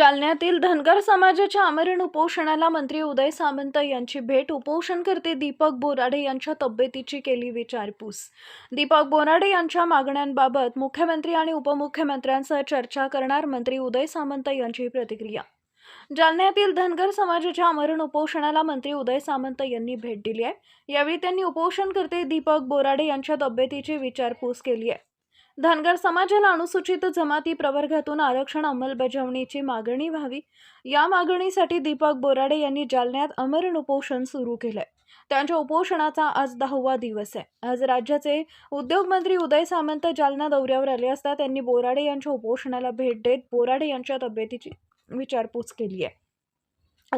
जालन्यातील धनगर समाजाच्या आमरण उपोषणाला मंत्री उदय सामंत यांची भेट उपोषणकर्ते दीपक बोराडे यांच्या तब्येतीची केली विचारपूस. दीपक बोराडे यांच्या मागण्यांबाबत मुख्यमंत्री आणि उपमुख्यमंत्र्यांसह चर्चा करणार मंत्री उदय सामंत यांची प्रतिक्रिया. जालन्यातील धनगर समाजाच्या आमरण उपोषणाला मंत्री उदय सामंत यांनी भेट दिली आहे. यावेळी त्यांनी उपोषणकर्ते दीपक बोराडे यांच्या तब्येतीची विचारपूस केली आहे. धनगर समाजाला अनुसूचित जमाती प्रवर्गातून आरक्षण अंमलबजावणीची मागणी व्हावी. या मागणीसाठी दीपक बोराडे यांनी जालन्यात अमरण उपोषण सुरू केलंय. त्यांच्या उपोषणाचा आज दहावा दिवस आहे. आज राज्याचे उद्योगमंत्री उदय सामंत जालना दौऱ्यावर आले असता त्यांनी बोराडे यांच्या उपोषणाला भेट देत बोराडे यांच्या तब्येतीची विचारपूस केली आहे.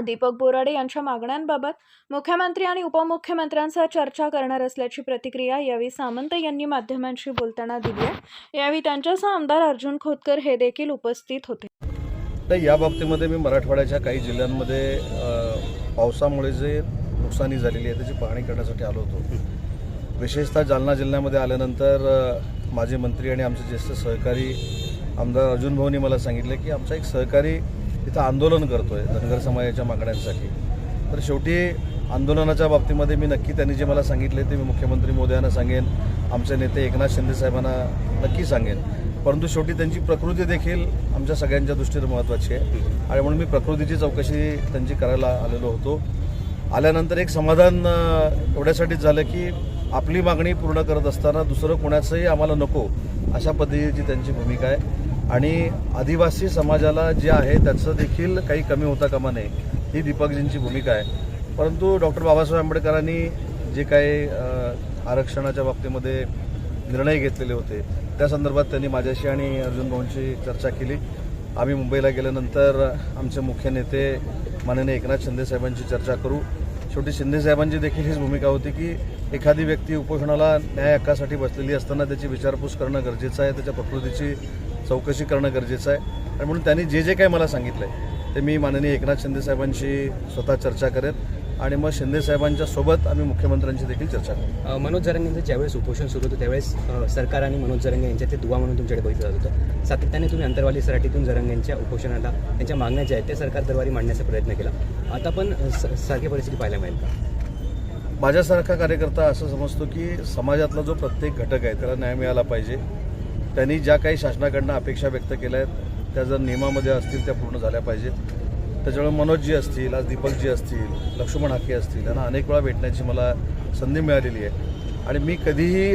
दीपक बोराडे यांच्या मागण्यांबाबत मुख्यमंत्री आणि उपमुख्यमंत्र्यांसह चर्चा करणार असल्याची प्रतिक्रिया यावेळी सामंत यांनी माध्यमांशी बोलताना दिली आहे. यावेळी त्यांच्यासह आमदार अर्जुन खोतकर हे देखील उपस्थित होते. नाही या बाबतीमध्ये मी मराठवाड्याच्या काही जिल्ह्यांमध्ये पावसामुळे जे नुकसानी झालेली आहे त्याची पाहणी करण्यासाठी आलो होतो. विशेषतः जालना जिल्ह्यामध्ये आल्यानंतर माझे मंत्री आणि आमचे ज्येष्ठ सहकारी आमदार अर्जुन भाऊनी मला सांगितलं की आमचा एक सहकारी तिथं आंदोलन करतोय धनगर समाजाच्या मागण्यांसाठी. तर शेवटी आंदोलनाच्या बाबतीमध्ये मी नक्की त्यांनी जे मला सांगितले ते मी मुख्यमंत्री मोदयांना सांगेन आमचे नेते एकनाथ शिंदे साहेबांना नक्की सांगेन. परंतु शेवटी त्यांची प्रकृती देखील आमच्या सगळ्यांच्या दृष्टीने महत्त्वाची आहे. आणि म्हणून मी प्रकृतीची चौकशी त्यांची करायला आलेलो होतो. आल्यानंतर एक समाधान एवढ्यासाठीच झालं की आपली मागणी पूर्ण करत असताना दुसरं कोणाचंही आम्हाला नको अशा पद्धतीची त्यांची भूमिका आहे. आणि आदिवासी समाजाला जे आहे त्याचं देखील काही कमी होता कामा नये ही दीपकजींची भूमिका आहे. परंतु डॉक्टर बाबासाहेब आंबेडकरांनी जे काही आरक्षणाच्या बाबतीमध्ये निर्णय घेतलेले होते त्या संदर्भात त्यांनी माझ्याशी आणि अर्जुन भाऊंशी चर्चा केली. आम्ही मुंबईला गेल्यानंतर आमचे मुख्य नेते माननीय एकनाथ शिंदेसाहेबांची चर्चा करू. शेवटी शिंदेसाहेबांची देखील हीच भूमिका होती की एखादी व्यक्ती उपोषणाला न्याय हक्कासाठी बसलेली असताना त्याची विचारपूस करणं गरजेचं आहे त्याच्या प्रकृतीची चौकशी करणं गरजेचं आहे. आणि म्हणून त्यांनी जे जे काही मला सांगितलं आहे ते मी माननीय एकनाथ शिंदे साहेबांशी स्वतः चर्चा करेन आणि मग शिंदे साहेबांच्या सोबत आम्ही मुख्यमंत्र्यांची देखील चर्चा करू. मनोज जरांगेंचं ज्यावेळेस उपोषण सुरू होतं त्यावेळेस सरकार आणि मनोज जरांगे यांच्यात ते दुवा म्हणून तुमच्याकडे बघितलं जात होतं. सातत्याने तुम्ही अंतरवाली सराटीतून जरांगेंच्या उपोषणाला त्यांच्या मागण्या ज्या आहेत त्या सरकार दरबारी मांडण्याचा प्रयत्न केला. आता पण सारखी परिस्थिती पाहायला मिळेल का? माझ्यासारखा कार्यकर्ता असं समजतो की समाजातला जो प्रत्येक घटक आहे त्याला न्याय मिळाला पाहिजे. त्यांनी ज्या काही शासनाकडनं अपेक्षा व्यक्त केल्या आहेत त्या जर नियमामध्ये असतील त्या पूर्ण झाल्या पाहिजेत. त्याच्यामुळे मनोजजी असतील आज दीपकजी असतील लक्ष्मण हाके असतील यांना अनेक वेळा भेटण्याची मला संधी मिळालेली आहे. आणि मी कधीही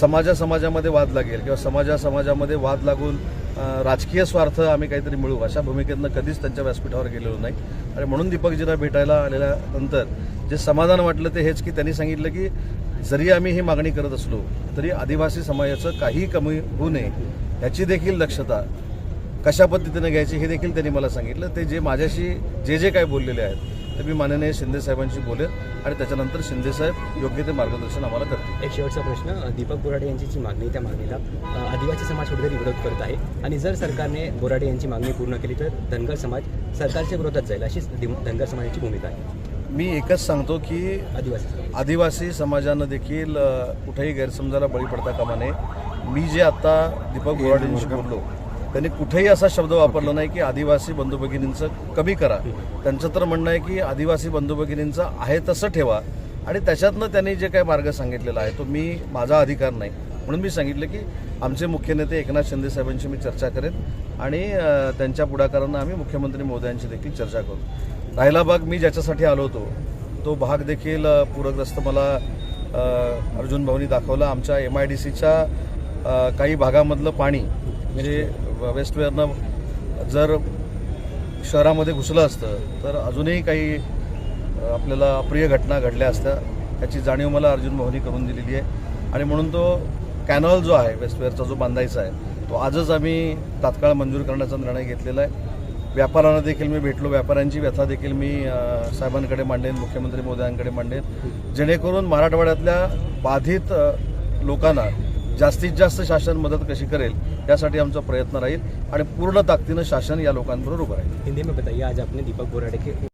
समाजा समाजामध्ये वाद लागेल किंवा समाजा समाजामध्ये वाद लागून राजकीय स्वार्थ आम्ही काहीतरी मिळू. अशा भूमिकेतनं कधीच त्यांच्या व्यासपीठावर गेलेलो नाही. आणि म्हणून दीपकजीला भेटायला आलेल्यानंतर जे समाधान वाटलं ते हेच की त्यांनी सांगितलं की जरी आम्ही ही मागणी करत असलो तरी आदिवासी समाजाचं काही कमी होऊ नये ह्याची देखील दक्षता कशा पद्धतीनं घ्यायची हे देखील त्यांनी मला सांगितलं. ते जे माझ्याशी जे जे काय बोललेले आहेत ते मी माननीय शिंदे साहेबांशी बोलेन आणि त्याच्यानंतर शिंदे साहेब योग्य ते मार्गदर्शन आम्हाला करतील. एक शेवटचा प्रश्न दीपक बोराडे यांची जी मागणी त्या मागणीला आदिवासी समाज कुठेतरी विरोध करत आहे. आणि जर सरकारने बोराडे यांची मागणी पूर्ण केली तर धनगर समाज सरकारच्या विरोधात जाईल अशीच दिम- धनगर समाजाची भूमिका आहे. मी एकच सांगतो की आदिवासी आदिवासी समाजानं देखील कुठेही गैरसमजाला बळी पडता कामा नये. मी जे आता दीपक बोराडेंशी बोललो त्यांनी कुठेही असा शब्द वापरला नाही की आदिवासी बंधू भगिनींचं कमी करा. त्यांचं तर म्हणणं आहे की आदिवासी बंधू भगिनींचं आहे तसं ठेवा. आणि त्याच्यातनं त्यांनी जे काही मार्ग सांगितलेला आहे तो मी माझा अधिकार नाही. म्हणून मी सांगितलं की आमचे मुख्य नेते एकनाथ शिंदे साहेबांशी मी चर्चा करेन आणि त्यांच्या पुढाकारानं आम्ही मुख्यमंत्री मोदयांशी देखील चर्चा करू. राहिला भाग मी ज्याच्यासाठी आलो होतो तो भाग देखील पूरग्रस्त मला अर्जुन भाऊनी दाखवला. आमच्या एम आय डी सीच्या काही भागामधलं पाणी म्हणजे वेस्टवेअरनं जर शहरामध्ये घुसलं असतं तर अजूनही काही आपल्याला अप्रिय घटना घडल्या असत्या. याची जाणीव मला अर्जुन मोहनी करून दिलेली आहे. आणि म्हणून तो कॅनॉल जो आहे वेस्टवेअरचा जो बांधायचा आहे तो आजच आम्ही तात्काळ मंजूर करण्याचा निर्णय घेतलेला आहे. व्यापाऱ्यांना देखील मी भेटलो. व्यापाऱ्यांची व्यथा देखील मी साहेबांकडे मांडेन मुख्यमंत्री मोदयांकडे मांडेन. जेणेकरून मराठवाड्यातल्या बाधित लोकांना जास्तीत जास्त शासन मदत कशी करेल यासाठी आमचा प्रयत्न राहील आणि पूर्ण ताकदीनं शासन या लोकांबरोबर उभं राहील. हिंदी में बताइए आज आपने दीपक बोराडे के